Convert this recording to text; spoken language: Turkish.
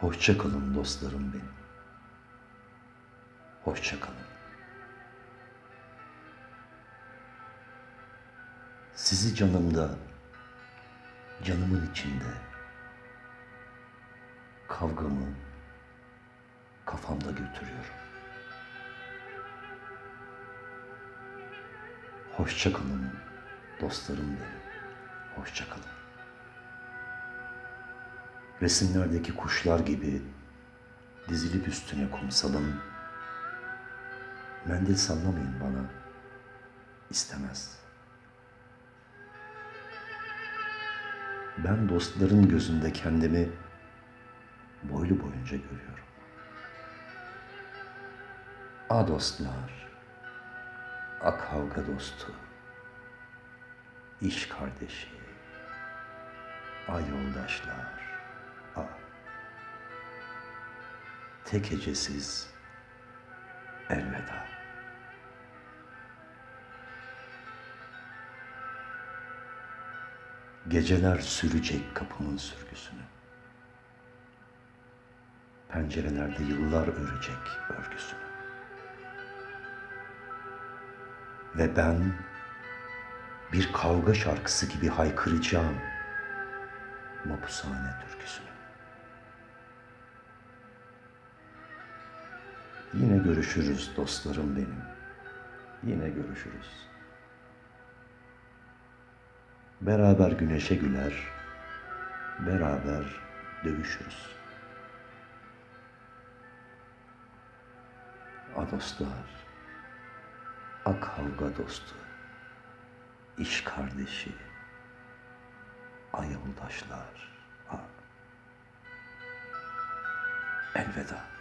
Hoşça kalın dostlarım benim. Hoşça kalın. Sizi canımda, canımın içinde, kavgamı kafamda götürüyorum. Hoşça kalın dostlarım benim. Hoşça kalın. Resimlerdeki kuşlar gibi dizilip üstüne kumsalın. Mendil sallamayın bana. istemez. Ben dostların gözünde kendimi boylu boyunca görüyorum. A dostlar, a kavga dostu, iş kardeşi, a yoldaşlar, tek hecesiz elveda. Geceler sürecek kapımın sürgüsünü. Pencerelerde yıllar örecek örgüsünü. Ve ben bir kavga şarkısı gibi haykıracağım mapushane türküsünü. Yine görüşürüz dostlarım benim. Yine görüşürüz. Beraber güneşe güler, beraber dövüşürüz. A dostlar, a kavga dostu, iş kardeşi, a yoldaşlar, a elveda.